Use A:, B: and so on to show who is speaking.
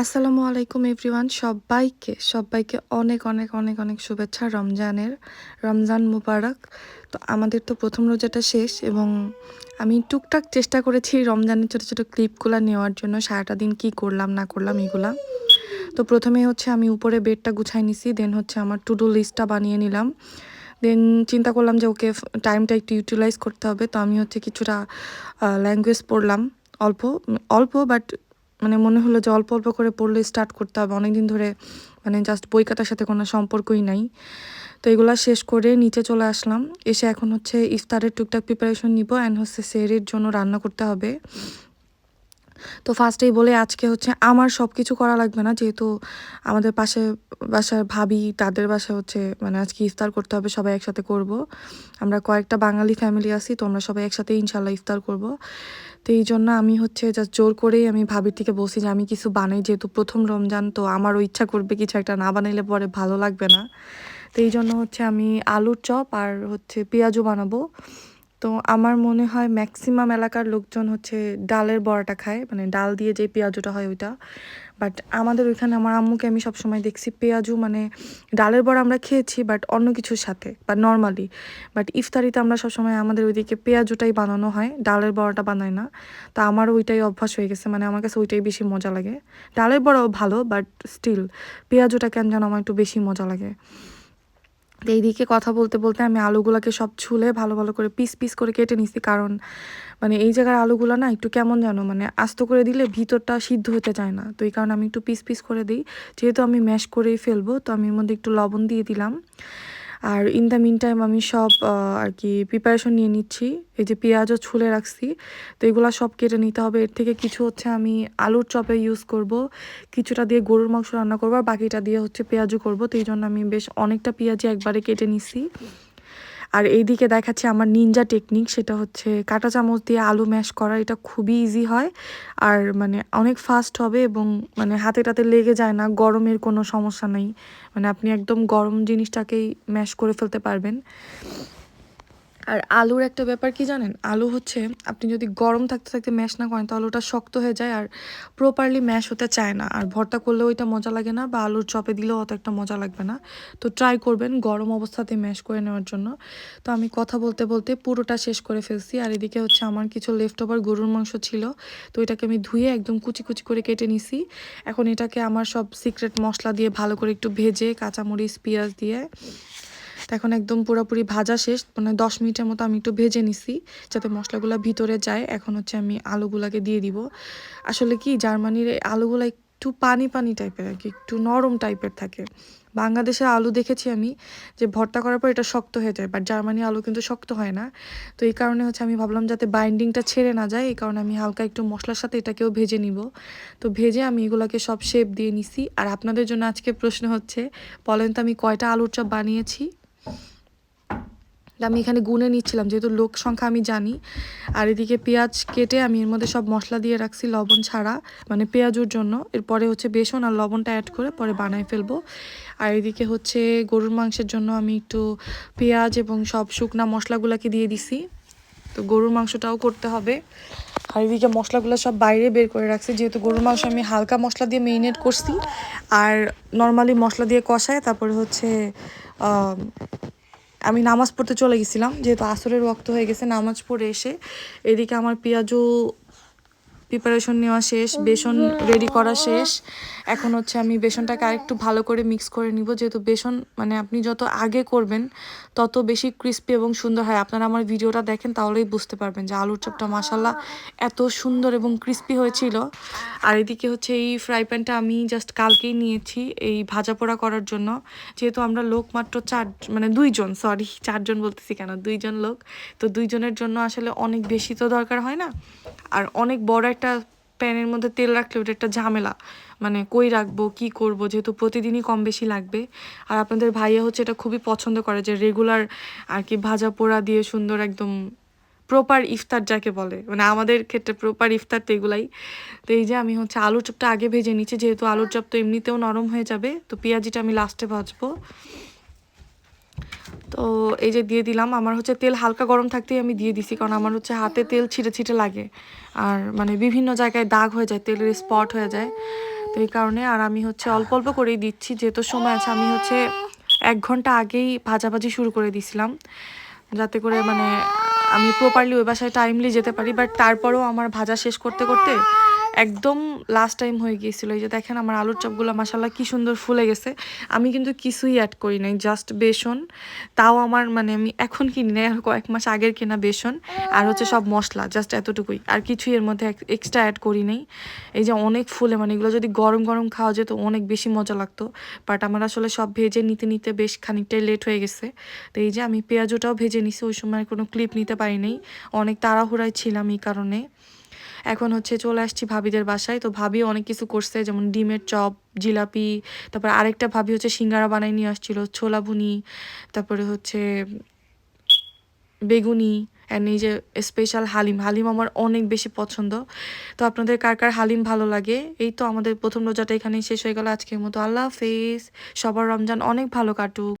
A: আসসালামু আলাইকুম এভরিওয়ান, সবাইকে সবাইকে অনেক অনেক অনেক অনেক শুভেচ্ছা রমজানের, রমজান মুবারক। তো আমাদের তো প্রথম রোজাটা শেষ এবং আমি টুকটাক চেষ্টা করেছি রমজানের ছোটো ছোটো ক্লিপগুলো নেওয়ার জন্য, সারাটা দিন কি করলাম, না করলাম এগুলা। তো প্রথমে হচ্ছে আমি উপরে বেডটা গুছাই নিছি দেন হচ্ছে আমার টু ডু লিস্টটা বানিয়ে নিলাম। দেন চিন্তা করলাম যে, ওকে টাইমটা একটু ইউটিলাইজ করতে হবে। তো আমি হচ্ছে কিছুটা ল্যাঙ্গুয়েজ পড়লাম, অল্প অল্প বাট মানে মনে হলো যে অল্প অল্প করে পড়লে স্টার্ট করতে হবে। অনেকদিন ধরে মানে জাস্ট বই সাথে কোনো সম্পর্কই নাই। তো এগুলা শেষ করে নিচে চলে আসলাম। এসে এখন হচ্ছে ইফতারের টুকটাক প্রিপারেশন নিব অ্যান্ড হচ্ছে সেরের জন্য রান্না করতে হবে। তো ফার্স্টেই বলে আজকে হচ্ছে আমার সব কিছু করা লাগবে না, যেহেতু আমাদের পাশে বাসার ভাবি, তাদের বাসায় হচ্ছে মানে আজকে ইফতার করতে হবে, সবাই একসাথে করব। আমরা কয়েকটা বাঙালি ফ্যামিলি আছি, তো আমরা সবাই একসাথে ইনশাল্লাহ ইফতার করব। তো এই জন্য আমি হচ্ছে জাস্ট জোর করেই আমি ভাবির থেকে বলছি যে, আমি কিছু বানাই, যেহেতু প্রথম রমজান, তো আমারও ইচ্ছা করবে কিছু একটা না বানাইলে পরে ভালো লাগবে না। তো এই জন্য হচ্ছে আমি আলুর চপ আর হচ্ছে পেঁয়াজও বানাবো। তো আমার মনে হয় ম্যাক্সিমাম এলাকার লোকজন হচ্ছে ডালের বড়াটা খায় মানে ডাল দিয়ে যে পেঁয়াজুটা হয় ওইটা। বাট আমাদের ওইখানে, আমার আম্মুকে আমি সবসময় দেখছি পেঁয়াজু মানে ডালের বড়া আমরা খেয়েছি বাট অন্য কিছুর সাথে বা নর্মালি বাট ইফতারিতে আমরা সবসময় আমাদের ওইদিকে পেঁয়াজুটাই বানানো হয়, ডালের বড়াটা বানায় না। তা আমার ওইটাই অভ্যাস হয়ে গেছে মানে আমার কাছে ওইটাই বেশি মজা লাগে। ডালের বড়াও ভালো বাট স্টিল পেঁয়াজুটা কেন যেন আমার একটু বেশি মজা লাগে। এইদিকে কথা বলতে বলতে আমি আলুগুলোকে সব ছুলে ভালো ভালো করে পিস পিস করে কেটে নিছি। কারণ মানে এই জায়গার আলুগুলো না একটু কেমন যেন মানে আস্ত করে দিলে ভিতরটা সিদ্ধ হতে চায় না। তো এই কারণে আমি একটু পিস পিস করে দিই। যেহেতু আমি ম্যাশ করেই ফেলব, তো আমি এর মধ্যে একটু লবণ দিয়ে দিলাম। আর ইন দ্য মিন টাইম আমি সব আর কি প্রিপারেশন নিয়ে নিচ্ছি। এই যে পেঁয়াজও ছুলে রাখছি। তো এগুলো সব কেটে নিতে হবে। এর থেকে কিছু হচ্ছে আমি আলুর চপে ইউজ করব। কিছুটা দিয়ে গরুর মাংস রান্না করব। আর বাকিটা দিয়ে হচ্ছে পেঁয়াজও করব। তো এই জন্য আমি বেশ অনেকটা পেঁয়াজই একবারে কেটে নিছি আর এইদিকে দেখাচ্ছি আমার নিনজা টেকনিক সেটা হচ্ছে কাঁটা চামচ দিয়ে আলু ম্যাশ করা, এটা খুবই ইজি হয়। আর মানে অনেক ফাস্ট হবে এবং মানে হাতে টাতে লেগে যায় না, গরমের কোনো সমস্যা নেই। মানে আপনি একদম গরম জিনিসটাকেই ম্যাশ করে ফেলতে পারবেন। আর আলুর একটা ব্যাপার কি জানেন? আলু হচ্ছে, আপনি যদি গরম থাকতে থাকতে ম্যাশ না করেন, তাহলে ওটা শক্ত হয়ে যায় আর প্রপারলি ম্যাশ হতে চায় না। আর ভর্তা করলেও ওইটা মজা লাগে না বা আলুর চপে দিলেও অত একটা মজা লাগবে না। তো ট্রাই করবেন গরম অবস্থাতে ম্যাশ করে নেওয়ার জন্য। তো আমি কথা বলতে বলতে পুরোটা শেষ করে ফেলছি। আর এদিকে হচ্ছে আমার কিছু লেফট ওভার গরুর মাংস ছিল। তো এটাকে আমি ধুয়ে একদম কুচি কুচি করে কেটে নিছি। এখন এটাকে আমার সব সিক্রেট মশলা দিয়ে ভালো করে একটু ভেজে কাঁচামরিচ, পেঁয়াজ দিয়ে তো এখন একদম পুরোপুরি ভাজা শেষ। মানে দশ মিনিটের মতো আমি একটু ভেজে নিছি, যাতে মশলাগুলো ভিতরে যায়। এখন হচ্ছে আমি আলুগুলাকে দিয়ে দিব। আসলে কি, জার্মানির আলুগুলো একটু পানি পানি টাইপের আর কি, একটু নরম টাইপের থাকে। বাংলাদেশের আলু দেখেছি আমি যে ভর্তা করার পর এটা শক্ত হয়ে যায় বাট জার্মানি আলু কিন্তু শক্ত হয় না। তো এই কারণে হচ্ছে আমি ভাবলাম যাতে বাইন্ডিংটা ছেড়ে না যায়, এই কারণে আমি হালকা একটু মশলার সাথে এটাকেও ভেজে নিব। তো ভেজে আমি এগুলোকে সব শেপ দিয়ে নিছি। আর আপনাদের জন্য আজকে প্রশ্ন হচ্ছে, বলেন তো আমি কয়টা আলুর চপ বানিয়েছি? আমি এখানে গুনে নিচ্ছিলাম, যেহেতু লোক সংখ্যা আমি জানি। আর এদিকে পেঁয়াজ কেটে আমি এর মধ্যে সব মশলা দিয়ে রাখছি লবণ ছাড়া মানে পেঁয়াজুর জন্য। এরপরে হচ্ছে বেসন আর লবণটা অ্যাড করে পরে বানাই ফেলব। আর এদিকে হচ্ছে গরুর মাংসের জন্য আমি একটু পেঁয়াজ এবং সব শুকনা মশলাগুলোকে দিয়ে দিছি। তো গরুর মাংসটাও করতে হবে। আর এদিকে মশলাগুলো সব বাইরে বের করে রাখছি, যেহেতু গরুর মাংস আমি হালকা মশলা দিয়ে মেরিনেট করছি। আর নর্মালি মশলা দিয়ে কষায়, তারপরে হচ্ছে আমি নামাজ পড়তে চলে গেছিলাম, যেহেতু আসরের রক্ত হয়ে গেছে, নামাজ পড়ে এসে এদিকে আমার পেঁয়াজও প্রিপারেশন নেওয়া শেষ, বেসন রেডি করা শেষ। এখন হচ্ছে আমি বেসনটাকে আরেকটু ভালো করে মিক্স করে নিব। যেহেতু বেসন মানে আপনি যত আগে করবেন, তত বেশি ক্রিস্পি এবং সুন্দর হয়। আপনারা আমার ভিডিওটা দেখেন, তাহলেই বুঝতে পারবেন যে আলুর চপটা মাসাল্লাহ এত সুন্দর এবং ক্রিস্পি হয়েছিল। আর এদিকে হচ্ছে এই ফ্রাই প্যানটা আমি জাস্ট কালকেই নিয়েছি এই ভাজা পোড়া করার জন্য। যেহেতু আমরা লোক মাত্র চার মানে দুইজন সরি চারজন বলতেছি কেন? দুইজন লোক। তো দুইজনের জন্য আসলে অনেক বেশি তো দরকার হয় না। আর অনেক বড় একটা প্যানের মধ্যে তেল রাখলে ওটা একটা ঝামেলা। মানে কই রাখব, কি করব? যেহেতু প্রতিদিনই কম বেশি লাগবে। আর আপনাদের ভাইয়া হচ্ছে এটা খুবই পছন্দ করে যে রেগুলার আর কি ভাজা পোড়া দিয়ে সুন্দর একদম প্রপার ইফতার যাকে বলে। মানে আমাদের ক্ষেত্রে প্রপার ইফতার তো এগুলাই। তো এই যে আমি হচ্ছে আলুর চপটা আগে ভেজে নিচ্ছি, যেহেতু আলুর চপ তো এমনিতেও নরম হয়ে যাবে। তো পেঁয়াজিটা আমি লাস্টে ভাজবো। তো এই যে দিয়ে দিলাম, আমার হচ্ছে তেল হালকা গরম থাকতেই আমি দিয়ে দিছি, কারণ আমার হচ্ছে হাতে তেল ছিটে ছিটে লাগে। আর মানে বিভিন্ন জায়গায় দাগ হয়ে যায়, তেলের স্পট হয়ে যায়। তো এই কারণে আর আমি হচ্ছে অল্প অল্প করেই দিচ্ছি, যেহেতু সময় আছে, আমি হচ্ছে এক ঘণ্টা আগেই ভাজাভাজি শুরু করে দিছিলাম। যাতে করে মানে আমি প্রপারলি ওই বাসায় টাইমলি যেতে পারি বাট তারপরেও আমার ভাজা শেষ করতে করতে একদম লাস্ট টাইম হয়ে গিয়েছিল। এই যে দেখেন আমার আলুর চপগুলো মাসাল্লাহ কি সুন্দর ফুলে গেছে। আমি কিন্তু কিছুই অ্যাড করি নাই জাস্ট বেসন। তাও আমার মানে আমি এখন কিনি নাই, আর কয়েক মাস আগের কেনা বেসন। আর হচ্ছে সব মশলা জাস্ট এতটুকুই। আর কিছুই এর মধ্যে এক্সট্রা অ্যাড করি নাই। এই যে অনেক ফুলে মানে এগুলো যদি গরম গরম খাওয়া যেত, অনেক বেশি মজা লাগতো। বাট আমার আসলে সব ভেজে নিতে নিতে বেশ খানিকটাই লেট হয়ে গেছে। তো এই যে আমি পেঁয়াজটাও ভেজে নিছি, ওই সময় কোনো ক্লিপ নিতে পারিনি অনেক তাড়াহুড়ায় ছিলাম এই কারণে। এখন হচ্ছে চলে আসছি ভাবিদের বাসায়। তো ভাবি অনেক কিছু করছে, যেমন ডিমের চপ, জিলাপি, তারপর আরেকটা ভাবি হচ্ছে সিঙ্গারা বানাই নিয়ে আসছিল, ছোলা ভুনি, তারপরে হচ্ছে বেগুনি অ্যান্ড এই যে স্পেশাল হালিম। হালিম আমার অনেক বেশি পছন্দ। তো আপনাদের কার কার হালিম ভালো লাগে? এই তো আমাদের প্রথম রোজাটা এখানেই শেষ হয়ে গেল আজকের মতো। আল্লাহ হাফেজ। সবার রমজান অনেক ভালো কাটুক।